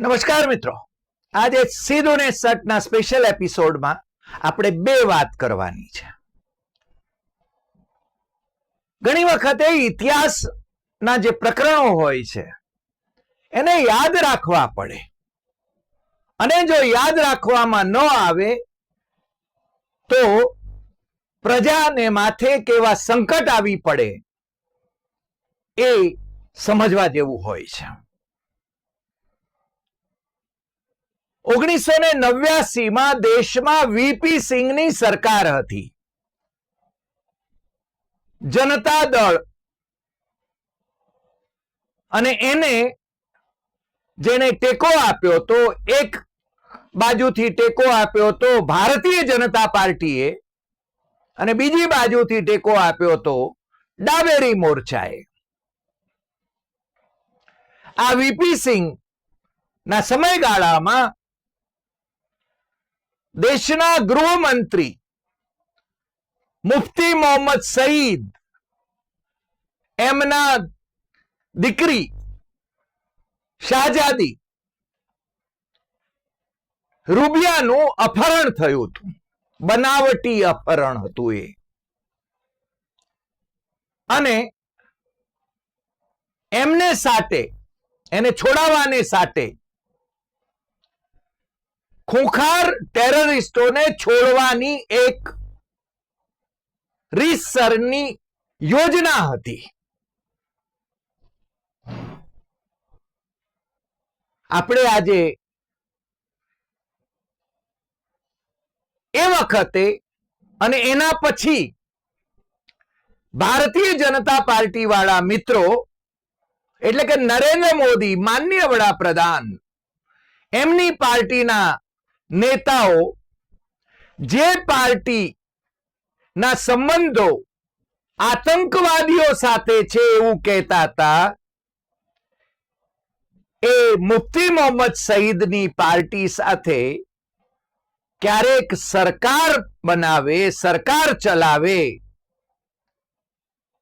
નમસ્કાર મિત્રો. આજે સીધું ને સટના સ્પેશિયલ એપિસોડમાં આપણે બે વાત કરવાની છે. ઘણી વખતે ઇતિહાસના જે પ્રકરણો હોય છે, એને યાદ રાખવા પડે. અને જો યાદ રાખવામાં ન આવે, તો પ્રજાને માથે કેવા સંકટ આવી પડે એ સમજવા જેવું હોય છે. ઓગણીસો ને નવ્યાસીમાં દેશમાં વીપી સિંહની સરકાર હતી. જનતા દળ. અને એને જેને ટેકો આપ્યો તો એક બાજુથી ટેકો આપ્યો તો ભારતીય જનતા પાર્ટીએ અને બીજી બાજુથી ટેકો આપ્યો તો ડાબેરી મોરચાએ. આ વીપી સિંહ ના સમયગાળામાં દેશના ગૃહમંત્રી મુફ્તી મોહમ્મદ સઈદ, એમના દીકરી શાહજાદી રૂબિયાનું અપહરણ થયું હતું. બનાવટી અપહરણ હતું એ. અને એમને સાથે, એને છોડાવવાને સાટે ખૂંખાર ટેરરિસ્ટોને છોડવાની એક રીતસરની યોજના હતી. આપણે આજે એ વખતે અને એના પછી ભારતીય જનતા પાર્ટી વાળા મિત્રો, એટલે કે નરેન્દ્ર મોદી, માન્ય વડાપ્રધાન, એમની પાર્ટીના નેતાઓ જે પાર્ટી ના સંબંધો આતંકવાદીઓ સાથે છે એવું કહેતા હતા, એ મુફ્તી મોહમ્મદ સઈદની પાર્ટી સાથે ક્યારેક સરકાર બનાવે, સરકાર ચલાવે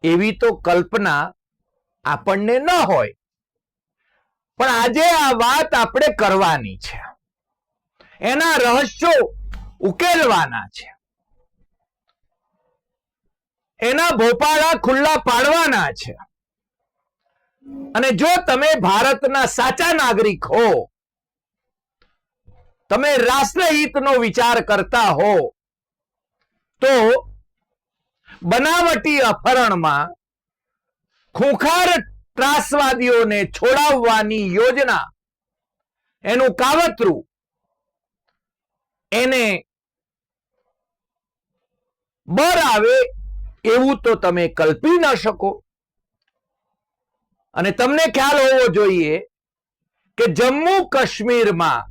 એવી તો કલ્પના આપણને ન હોય. પણ આજે આ વાત આપણે કરવાની છે. એના રહસ્યો ઉકેલવાના છે. એના ભોપાળા ખુલ્લા પાડવાના છે. અને જો તમે ભારતના સાચા નાગરિક હો, તમે રાષ્ટ્રહિતનો વિચાર કરતા હો, તો બનાવટી અપહરણમાં ખૂંખાર ત્રાસવાદીઓને છોડાવવાની યોજના એનું કાવતરું એને બર આવે એવું તો તમે કલ્પી ન શકો. અને તમને ખ્યાલ હોવો જોઈએ કે જમ્મુ કાશ્મીરમાં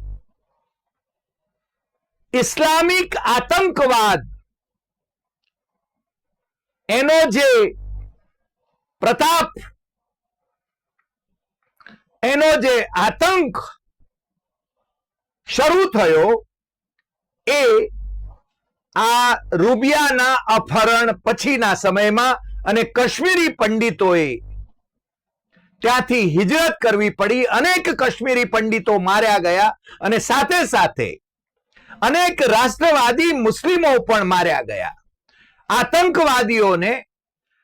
ઇસ્લામિક આતંકવાદ એનો જે પ્રતાપ, એનો જે આતંક શરૂ થયો એ આ રૂબિયાના અપહરણ પછીના સમયમાં અને કાશ્મીરી પંડિતોએ ત્યાંથી હિજરત કરવી પડી. અનેક કાશ્મીરી પંડિતો માર્યા ગયા અને સાથે સાથે અનેક રાષ્ટ્રવાદી મુસ્લિમો પણ માર્યા ગયા. આતંકવાદીઓને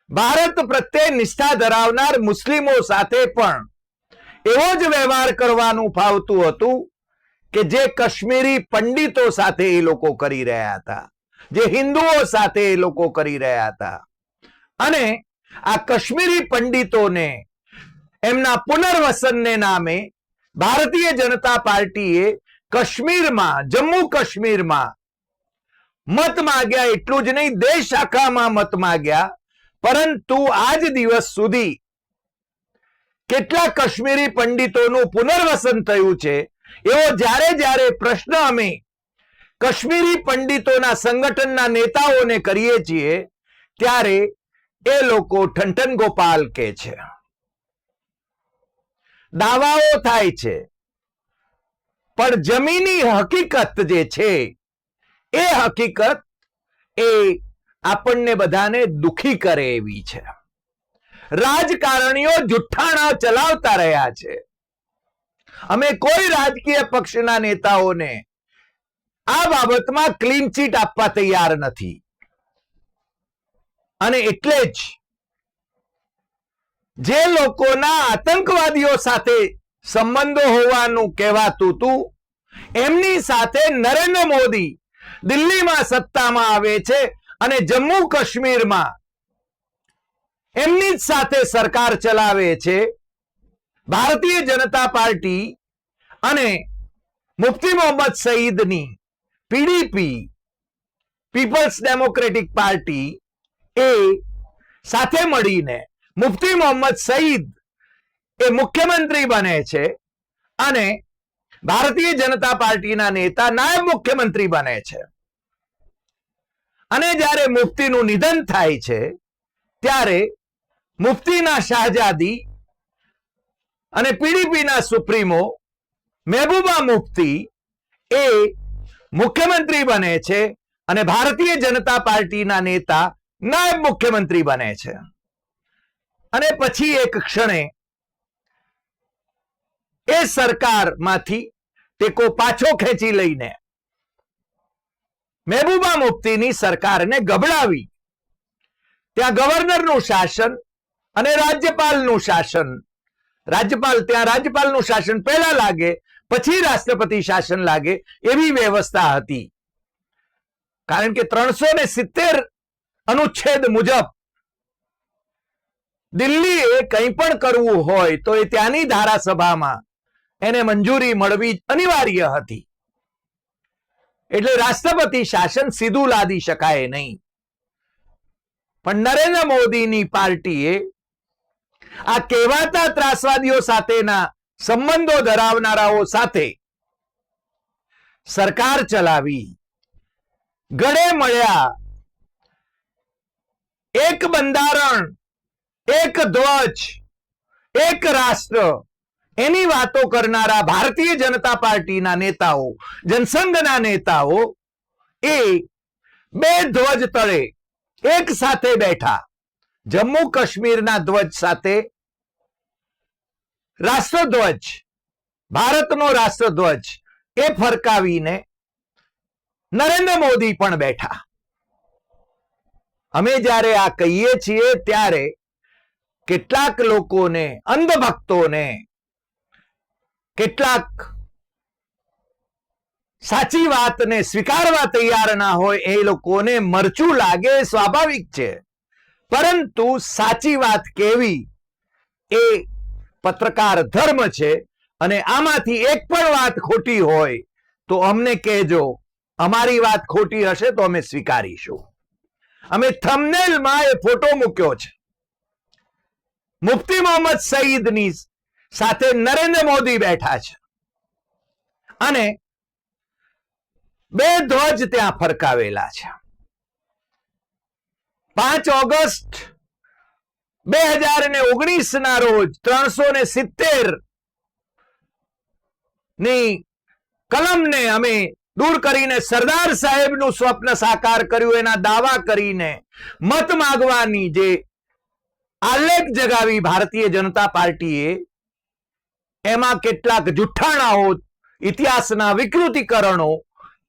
ભારત પ્રત્યે નિષ્ઠા ધરાવનાર મુસ્લિમો સાથે પણ એવો જ વ્યવહાર કરવાનું ફાવતું હતું કે જે કાશ્મીરી પંડિતો સાથે એ લોકો કરી રહ્યા હતા. જે હિન્દુઓ સાથે એ લોકો કરી રહ્યા હતા. અને આ કાશ્મીરી પંડિતોને એમના પુનર્વસનને નામે ભારતીય જનતા પાર્ટીએ કાશ્મીરમાં, જમ્મુ કાશ્મીરમાં મત માગ્યા, એટલું જ નહીં, દેશ આખામાં મત માગ્યા. પરંતુ આજ દિવસ સુધી કેટલા કાશ્મીરી પંડિતોનું પુનર્વસન થયું છે એવો જ્યારે જ્યારે પ્રશ્ન અમે કશ્મીરી પંડિતોના સંગઠનના નેતાઓને કરીએ છીએ, ત્યારે એ લોકો ઠંઠન ગોપાલ કે છે. દાવાઓ થાય છે. પણ જમીની હકીકત જે છે, એ હકીકત એ આપણને બધાને દુખી કરે એવી છે. રાજકારણીઓ જુઠ્ઠાણા ચલાવતા રહ્યા છે. અમે કોઈ રાજકીય પક્ષના નેતાઓને આ બાબતમાં ક્લીન ચીટ આપવા તૈયાર નથી. અને એટલે જ જે લોકોના આતંકવાદીઓ સાથે સંબંધો હોવાનું કહેવાતું હતું, એમની સાથે નરેન્દ્ર મોદી દિલ્હીમાં સત્તામાં આવે છે અને જમ્મુ કાશ્મીરમાં એમની જ સાથે સરકાર ચલાવે છે. ભારતીય જનતા પાર્ટી અને મુફ્તી મોહમ્મદ સઈદની પીડીપી, પીપલ્સ ડેમોક્રેટિક પાર્ટી એ સાથે મળીને મુફ્તી મોહમ્મદ સઈદ એ મુખ્યમંત્રી બને છે અને ભારતીય જનતા પાર્ટીના નેતા નાયબ મુખ્યમંત્રી બને છે. અને જ્યારે મુફ્તીનું નિધન થાય છે, ત્યારે મુફ્તીના શાહજાદી અને પીડીપીના સુપ્રીમો મહેબૂબા મુફ્તી એ મુખ્યમંત્રી બને છે અને ભારતીય જનતા પાર્ટીના નેતા નાયબ મુખ્યમંત્રી બને છે. અને પછી એક ક્ષણે એ સરકારમાંથી ટેકો પાછો ખેંચી લઈને મહેબૂબા મુફ્તીની સરકારને ગબડાવી ત્યાં ગવર્નરનું શાસન અને રાજ્યપાલનું શાસન રાજ્યપાલ, ત્યાં રાજ્યપાલનું શાસન પહેલા લાગે, પછી રાષ્ટ્રપતિ શાસન લાગે એવી વ્યવસ્થા હતી. કારણ કે ત્રણસો ને સિત્તેર અનુચ્છેદ મુજબ દિલ્હીએ કંઈ પણ કરવું હોય તો એ ત્યાંની ધારાસભામાં એને મંજૂરી મળવી અનિવાર્ય હતી. એટલે રાષ્ટ્રપતિ શાસન સીધું લાદી શકાય નહીં. પણ નરેન્દ્ર મોદીની પાર્ટીએ આ કહેવાતા ત્રાસવાદીઓ સાથેના સંબંધો ધરાવનારાઓ સાથે સરકાર ચલાવી. ગળે મળ્યા એક બંધારણ, એક ધ્વજ, એક રાષ્ટ્ર એની વાતો કરનારા ભારતીય જનતા પાર્ટીના નેતાઓ, જનસંઘના નેતાઓ એ બે ધ્વજ તળે એક સાથે બેઠા. જમ્મુ કાશ્મીરના ધ્વજ સાથે રાષ્ટ્રધ્વજ, ભારતનો રાષ્ટ્રધ્વજ એ ફરકાવીને નરેન્દ્ર મોદી પણ બેઠા. અમે જ્યારે આ કહીએ છીએ ત્યારે કેટલાક લોકોને, અંધભક્તોને કેટલાક સાચી વાતને સ્વીકારવા તૈયાર ના હોય એ લોકોને મરચું લાગે, સ્વાભાવિક છે. પરંતુ સાચી વાત કેવી? એ પત્રકાર ધર્મ છે અને આમાંથી એક પણ વાત ખોટી હોય તો અમને કહેજો, અમારી વાત ખોટી હશે તો અમે સ્વીકારીશું. અમે થમનેલમાં એ ફોટો મૂક્યો છે. મુફ્તી મોહમ્મદ સઈદની સાથે નરેન્દ્ર મોદી બેઠા છે. અને બે ધ્વજ ત્યાં ફરકાવેલા છે. પાંચ ઓગસ્ટ બે હજાર ને ઓગણીસ ના રોજ ત્રણસો ને સિત્તેરની કલમને અમે દૂર કરીને સરદાર સાહેબનું સ્વપ્ન સાકાર કર્યું, એના દાવા કરીને મત માગવાની જે આલેખ જગાવી ભારતીય જનતા પાર્ટીએ, એમાં કેટલાક જુઠ્ઠાણાઓ, ઇતિહાસના વિકૃતિકરણો,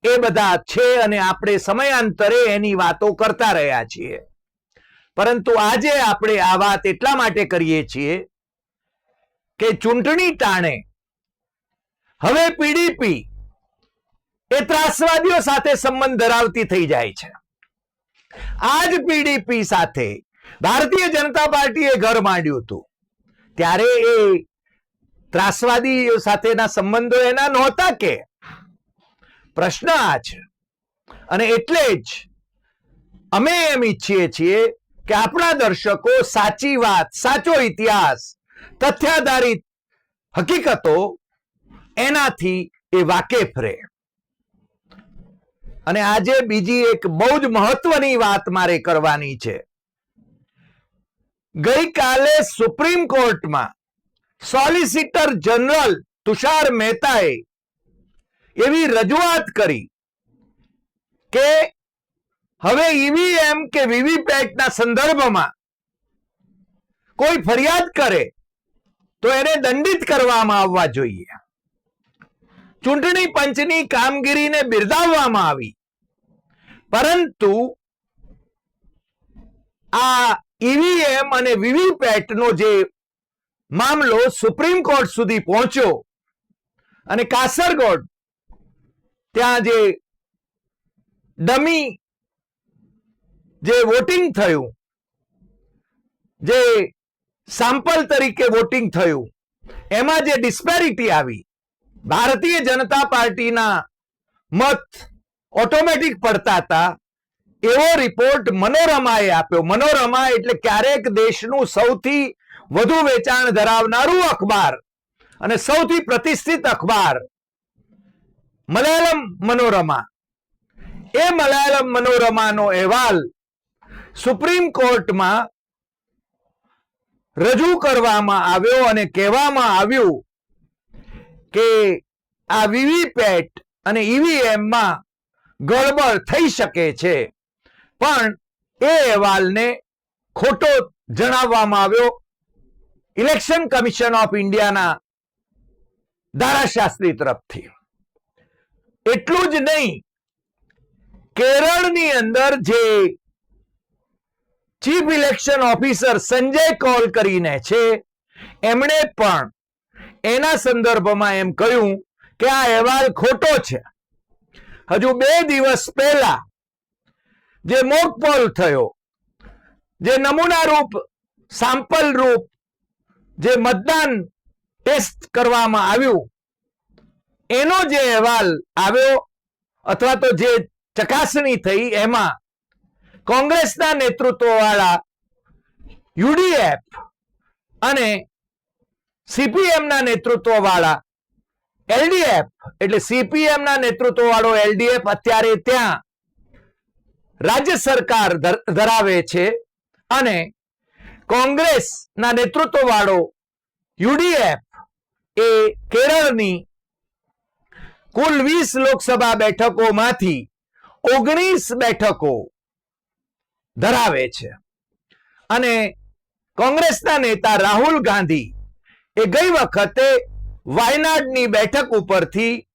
એ બધા છે અને આપણે સમયાંતરે એની વાતો કરતા રહ્યા છીએ. પરંતુ આજે આપણે આ વાત એટલા માટે કરીએ છીએ કે ચૂંટણી ટાણે હવે પીડીપી એ ત્રાસવાદીઓ સાથે સંબંધ ધરાવતી થઈ જાય છે. આજ પીડીપી સાથે ભારતીય જનતા પાર્ટીએ ઘર માંડ્યું હતું. ત્યારે એ ત્રાસવાદીઓ સાથેના સંબંધો એના નહોતા કે. પ્રશ્ન આ છે. અને એટલે જ અમે એમ ઈચ્છીએ છીએ કે આપણા દર્શકો સાચી વાત, સાચો ઇતિહાસ, તથ્યાધારિત હકીકતો એનાથી એ વાકેફ રહે. અને આજે બીજી એક બહુ જ મહત્વની વાત મારે કરવાની છે. ગઈકાલે સુપ્રીમ કોર્ટમાં સોલિસિટર જનરલ તુષાર મહેતાએ એવી રજૂઆત કરી કે હવે ઈવીએમ કે વીવીપેટના સંદર્ભમાં કોઈ ફરિયાદ કરે તો એને દંડિત કરવામાં આવવા જોઈએ. ચૂંટણી પંચની કામગીરીને બિરદાવવામાં આવી. પરંતુ આ ઈવીએમ અને વીવીપેટનો જે મામલો સુપ્રીમ કોર્ટ સુધી પહોંચ્યો અને કાસરગોડ ત્યાં જે ડમી જે વોટિંગ થયું, જે સામ્પલ તરીકે વોટિંગ થયું, એમાં જે ડિસ્પેરિટી આવી, ભારતીય જનતા પાર્ટીના મત ઓટોમેટિક પડતા હતા. એવો રિપોર્ટ મનોરમાએ આપ્યો. મનોરમા એટલે ક્યારેક દેશનું સૌથી વધુ વેચાણ ધરાવનારું અખબાર અને સૌથી પ્રતિષ્ઠિત અખબાર મલયાલમ મનોરમા. એ મલયાલમ મનોરમાનો અહેવાલ સુપ્રીમ કોર્ટમાં રજૂ કરવામાં આવ્યો અને કહેવામાં આવ્યું કે આ વીવીપેટ અને ઈવીએમમાં ગડબડ થઈ શકે છે. પણ એ અહેવાલને ખોટો જણાવવામાં આવ્યો. ઇલેક્શન કમિશન ઓફ ઇન્ડિયાના ધારાશાસ્ત્રી તરફથી. એટલું જ નહીં, કેરળની અંદર જે chief election officer Sanjay Kaul કરીને છે. એમણે પણ એના સંદર્ભમાં એમ કહ્યું કે આ અહેવાલ ખોટો છે. હજુ બે દિવસ પહેલા જે મોક પોલ થયો, જે નમૂના રૂપ સામ્પલ રૂપ જે મતદાન ટેસ્ટ કરવામાં આવ્યું, એનો જે અહેવાલ આવ્યો, અથવા તો જે ચકાસણી થઈ એમાં કોંગ્રેસના નેતૃત્વ વાળા યુડીએફ અને સીપીએમના નેતૃત્વવાળા નેતૃત્વ વાળા એલડીએફ, એટલે સીપીએમના નેતૃત્વવાળો નેતૃત્વ વાળો એલડીએફ અત્યારે ત્યાં રાજ્ય સરકાર ધરાવે છે અને કોંગ્રેસના નેતૃત્વવાળો નેતૃત્વ વાળો યુડીએફ એ કેરળની કુલ વીસ લોકસભા બેઠકોમાંથી ઓગણીસ બેઠકો ધરાવે છે. અને કોંગ્રેસના નેતા રાહુલ ગાંધી એ ગઈ વખતે વાયનાડની બેઠક ઉપરથી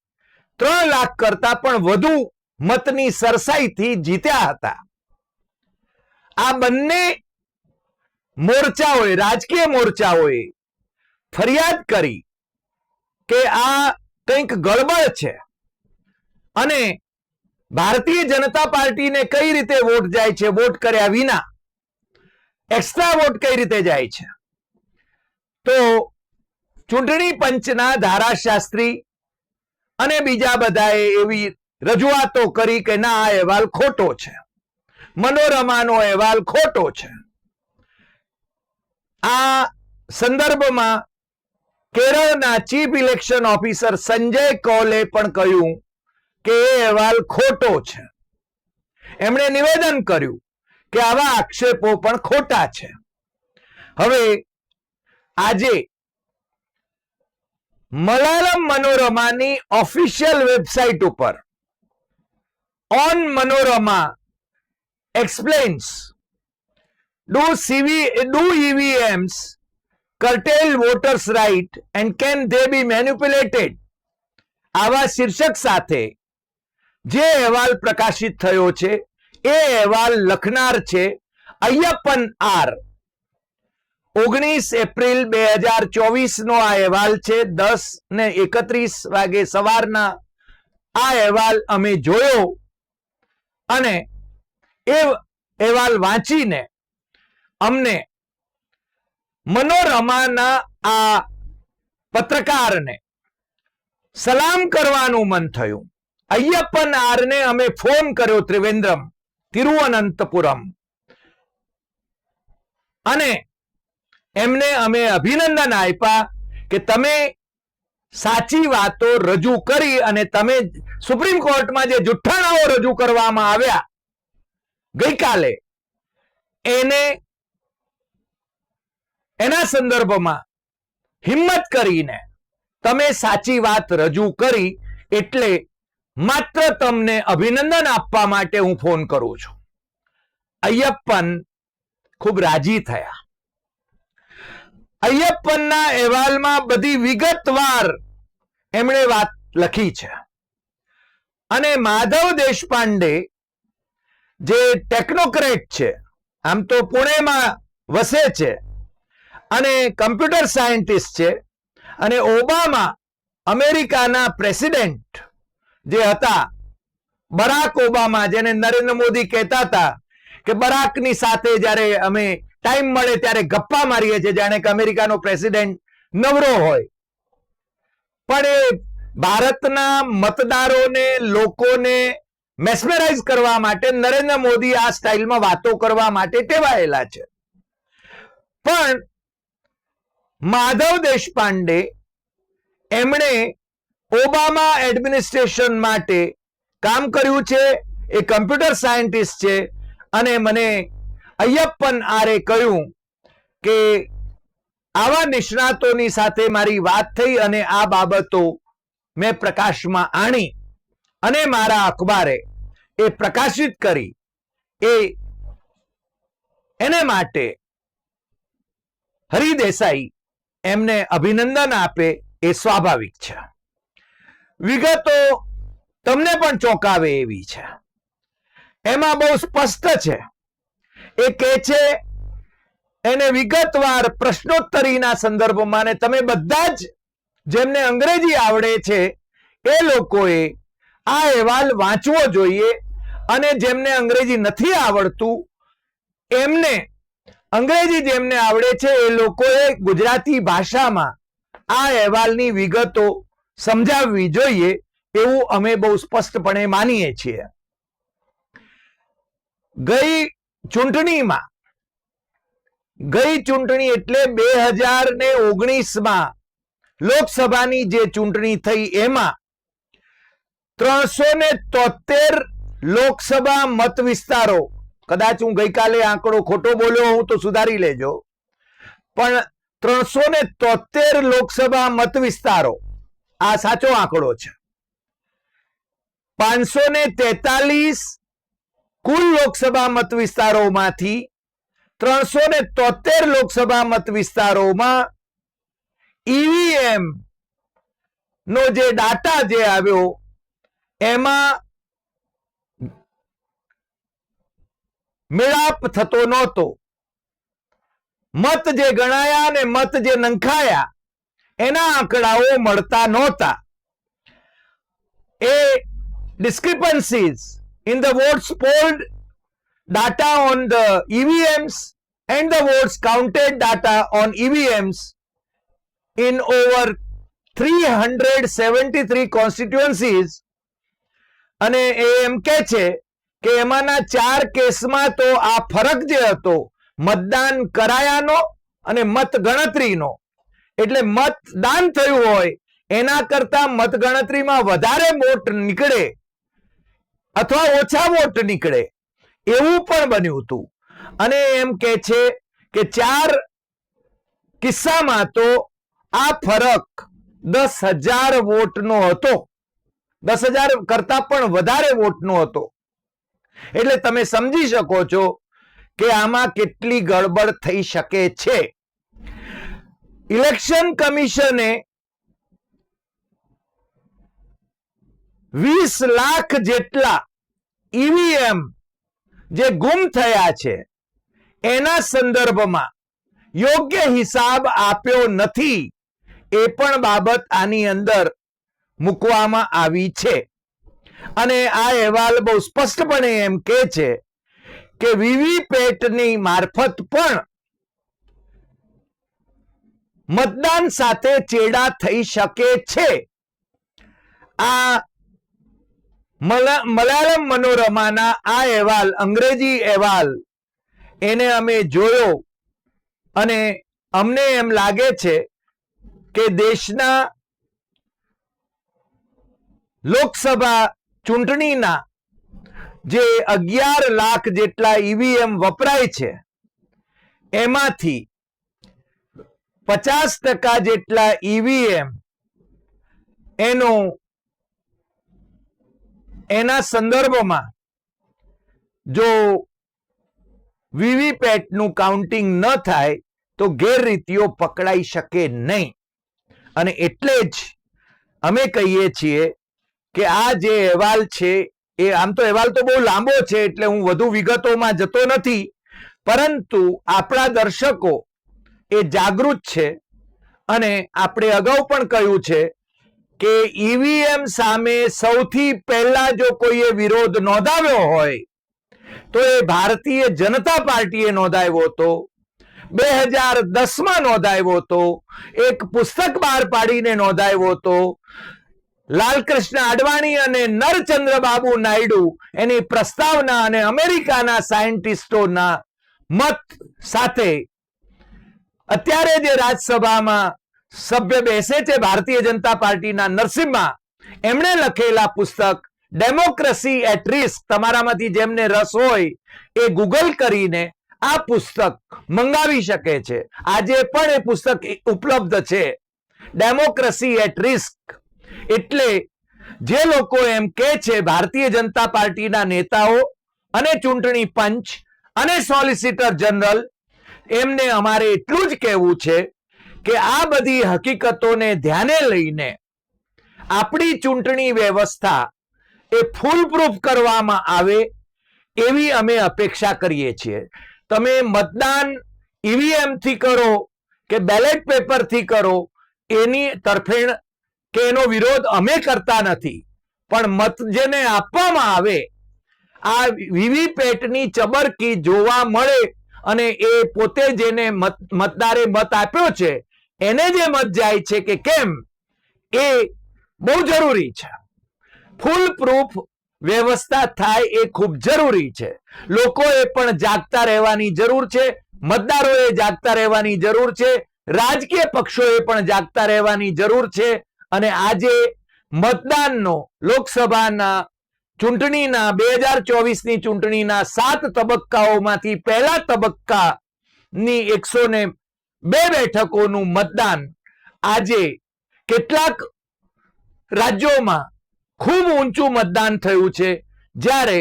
ત્રણ લાખ કરતા પણ વધુ મતની સરસાઈથી જીત્યા હતા. આ બંને મોરચાઓએ, રાજકીય મોરચાઓએ ફરિયાદ કરી કે આ કંઈક ગડબડ છે. અને ભારતીય જનતા પાર્ટીને કઈ રીતે વોટ જાય છે, વોટ કર્યા વિના? એક્સ્ટ્રા વોટ કઈ રીતે જાય છે? તો ચૂંટણી પંચના ધારાશાસ્ત્રી અને બીજા બધાએ એવી રજૂઆતો કરી કે ના, આ અહેવાલ ખોટો છે. મનોરમાનો અહેવાલ ખોટો છે. આ સંદર્ભમાં કેરળના ચીફ ઇલેક્શન ઓફિસર સંજય કૌલે પણ કહ્યું કે એ અહેવાલ ખોટો છે. એમણે નિવેદન કર્યું કે આવા આક્ષેપો પણ ખોટા છે. હવે આજે મલાલમ મનોરમાની ઓફિશિયલ વેબસાઇટ ઉપર on Manorama explains do CV, do EVMs curtail voters right and can they be manipulated આવા શીર્ષક સાથે જે અહેવાલ પ્રકાશિત થયો છે, એ અહેવાલ લખનાર છે અય્યપ્પન આર. ઓગણીસ એપ્રિલ બે હજાર ચોવીસ નો આ અહેવાલ છે, દસ ને એકત્રીસ વાગે સવારના આ અહેવાલ અમે જોયો અને એ અહેવાલ વાંચીને અમને મનોરમાના આ પત્રકારને સલામ કરવાનું મન થયું. અય્યપ્પન આરને અમે ફોન કર્યો ત્રિવેન્દ્રમ, તિરુવનંતપુરમ. અને એમને અમે અભિનંદન આપ્યા કે તમે સાચી વાતો રજૂ કરી અને તમે સુપ્રીમ કોર્ટમાં જે જુઠ્ઠાણાઓ રજૂ કરવામાં આવ્યા ગઈકાલે, એને એના સંદર્ભમાં હિંમત કરીને તમે સાચી વાત રજૂ કરી એટલે માત્ર તમને અભિનંદન આપવા માટે હું ફોન કરું છું. અય્યપ્પન ખૂબ રાજી થયા. અયપ્પનના અહેવાલમાં બધી વિગતવાર એમણે વાત લખી છે. અને માધવ દેશપાંડે જે ટેકનોક્રેટ છે, આમ તો પુણેમાં વસે છે, અને કમ્પ્યુટર સાયન્ટિસ્ટ છે, અને ઓબામા અમેરિકાના પ્રેસિડેન્ટ જે હતા, બરાક ઓબામા, જેને નરેન્દ્ર મોદી કહેતા હતા કે બરાકની સાથે જ્યારે અમે ટાઈમ મળે ત્યારે ગપ્પા મારીએ છીએ, જાણે કે અમેરિકાનો પ્રેસિડેન્ટ નવરો હોય. પણ એ ભારતના મતદારોને, લોકોને મેસ્મેરાઇઝ કરવા માટે, નરેન્દ્ર મોદી આ સ્ટાઇલમાં વાતો કરવા માટે ટેવાયેલા છે. પણ માધવ દેશપાંડે એમણે ઓબામા એડમિનિસ્ટ્રેશન માટે કામ કર્યું છે, એ કમ્પ્યુટર સાયન્ટિસ્ટ છે, અને મને અય્યપ્પન આરે કહ્યું કે આવા નિષ્ણાતોની સાથે મારી વાત થઈ અને આ બાબતો મેં પ્રકાશમાં આણી અને મારા અખબારે એ પ્રકાશિત કરી. એ એને માટે હરિદેસાઈ એમને અભિનંદન આપે એ સ્વાભાવિક છે. વિગતો તમને પણ ચોંકાવે એવી છે. એમાં બહુ સ્પષ્ટ છે. એ કહે છે, એને વિગતવાર પ્રશ્નોત્તરીના સંદર્ભમાં ને તમે બધા જ જેમને અંગ્રેજી આવડે છે, એ લોકોએ આ અહેવાલ વાંચવો જોઈએ અને જેમને અંગ્રેજી નથી આવડતું, એમને અંગ્રેજી જેમને આવડે છે, એ લોકોએ ગુજરાતી ભાષામાં આ અહેવાલની વિગતો સમજાવવી જોઈએ એવું અમે બહુ સ્પષ્ટપણે માનીએ છીએ. ગઈ ચૂંટણીમાં, ગઈ ચૂંટણી એટલે બે હજાર ને ઓગણીસમાં લોકસભાની જે ચૂંટણી થઈ એમાં ત્રણસો ને તોતેર લોકસભા મત વિસ્તારો, કદાચ હું ગઈકાલે આંકડો ખોટો બોલ્યો હું તો સુધારી લેજો, પણ ત્રણસો ને તોતેર લોકસભા મત વિસ્તારો આ સાચો આંકડો છે. પાંચસો ને તેતાલીસ કુલ લોકસભા મત વિસ્તારોમાંથી ત્રણસો ને તોતેર લોકસભા મત વિસ્તારોમાં ઈવીએમ નો જે ડાટા જે આવ્યો, એમાં મેળાપ થતો નહોતો. મત જે ગણાયા અને મત જે નંખાયા એના આંકડાઓ મળતા નહોતા એ discrepancies in the votes polled data on the EVMs and the votes counted data on EVMs in over 373 constituencies અને એ એમ કે છે કે એમાંના ચાર કેસમાં તો આ ફરક જે હતો મતદાન કરાયાનો અને મત ગણતરીનો એટલે મતદાન થયું હોય, એના કરતા મતગણતરીમાં વધારે વોટ નીકળે અથવા ઓછા વોટ નીકળે એવું પણ બન્યું હતું. અને એમ કે છે કે ચાર કિસ્સામાં તો આ ફરક દસ હજાર વોટનો હતો. દસ હજાર કરતા પણ વધારે વોટનો હતો. એટલે તમે સમજી શકો છો કે આમાં કેટલી ગડબડ થઈ શકે છે. ઇલેક્શન કમિશને વીસ લાખ જેટલા ઈવીએમ જે ગુમ થયા છે, એના સંદર્ભમાં યોગ્ય હિસાબ આપ્યો નથી, એ પણ બાબત આની અંદર મૂકવામાં આવી છે. અને આ અહેવાલ બહુ સ્પષ્ટપણે એમ કે છે કે વીવીપેટની મારફત પણ મતદાન સાથે ચેડા થઈ શકે છે. આ મલા- મલયાલમ મનોરમાના આ અહેવાલ, અંગ્રેજી અહેવાલ, એને અમે જોયો અને અમને એમ લાગે છે કે દેશના લોકસભા ચૂંટણીના જે અગિયાર લાખ જેટલા ઈવીએમ વપરાય છે, એમાંથી પચાસ ટકા જેટલા ઈવીએમ એનો એના સંદર્ભમાં જો વીવીપેટનું કાઉન્ટિંગ ન થાય તો ગેરરીતિઓ પકડાઈ શકે નહીં. અને એટલે જ અમે કહીએ છીએ કે આ જે અહેવાલ છે એ આમ તો અહેવાલ તો બહુ લાંબો છે એટલે હું વધુ વિગતોમાં જતો નથી, પરંતુ આપણા દર્શકો એ જાગૃત છે અને આપણે અગાઉ પણ કહ્યું છે કે ઈવીએમ સામે સૌથી પહેલા જો કોઈએ વિરોધ નોંધાવ્યો હોય, તો એ ભારતીય જનતા પાર્ટીએ નોંધાવ્યો હતો. બે હજાર દસમાં નોંધાવ્યો હતો. એક પુસ્તક બહાર પાડીને નોંધાવ્યો હતો. લાલકૃષ્ણ અડવાણી અને નરચંદ્ર બાબુ નાયડુ એની પ્રસ્તાવના અને અમેરિકાના સાયન્ટિસ્ટોના મત સાથે અત્યારે જે રાજ્યસભામાં સભ્ય બેસે છે ભારતીય જનતા પાર્ટીના નરસિંહમાં એમણે લખેલા પુસ્તક ડેમોક્રેસી એટ રિસ્ક તમારામાંથી જેમને રસ હોય એ ગૂગલ કરીને આ પુસ્તક મંગાવી શકે છે. આજે પણ એ પુસ્તક ઉપલબ્ધ છે. ડેમોક્રેસી એટ રિસ્ક એટલે જે લોકો એમ કે છે ભારતીય જનતા પાર્ટીના નેતાઓ અને ચૂંટણી પંચ અને સોલિસિટર જનરલ એમને અમારે એટલું જ કહેવું છે કે આ બધી હકીકતોને ધ્યાને લઈને આપણી ચૂંટણી વ્યવસ્થા એ ફૂલ પ્રૂફ કરવામાં આવે એવી અમે અપેક્ષા કરીએ છીએ. તમે મતદાન ઈવીએમથી કરો કે બેલેટ પેપરથી કરો, એની તરફેણ કે એનો વિરોધ અમે કરતા નથી. પણ મત જેને આપવામાં આવે, આ વીવીપેટની ચબરકી જોવા મળે અને એ પોતે જેને મત, મતદારે મત આપ્યો છે, એને જે મત જાય છે કે કેમ, એ બહુ જરૂરી છે. ફૂલ પ્રૂફ વ્યવસ્થા થાય એ ખૂબ જરૂરી છે. લોકોએ પણ જાગતા રહેવાની જરૂર છે, મતદારોએ જાગતા રહેવાની જરૂર છે, રાજકીય પક્ષોએ પણ જાગતા રહેવાની જરૂર છે, અને આજે મતદાનનો, લોકસભાના ચૂંટણીના બે હજાર ચોવીસની ચૂંટણીના સાત તબક્કાઓમાંથી પહેલા તબક્કાની એકસો ને બે બેઠકોનું મતદાન આજે કેટલાક રાજ્યોમાં ખૂબ ઊંચું મતદાન થયું છે. જ્યારે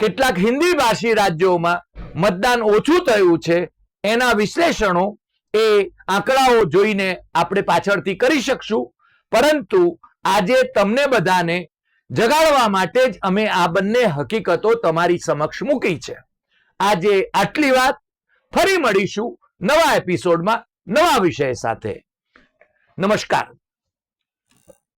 કેટલાક હિન્દી ભાષી રાજ્યોમાં મતદાન ઓછું થયું છે. એના વિશ્લેષણો એ આંકડાઓ જોઈને આપણે પાછળથી કરી શકશું. પરંતુ આજે તમને બધાને જગાડવા માટે જ અમે આ બંને હકીકતો તમારી સમક્ષ મૂકી છે. આજે આટલી વાત, ફરી મળીશું નવા એપિસોડમાં નવા વિષય સાથે. નમસ્કાર.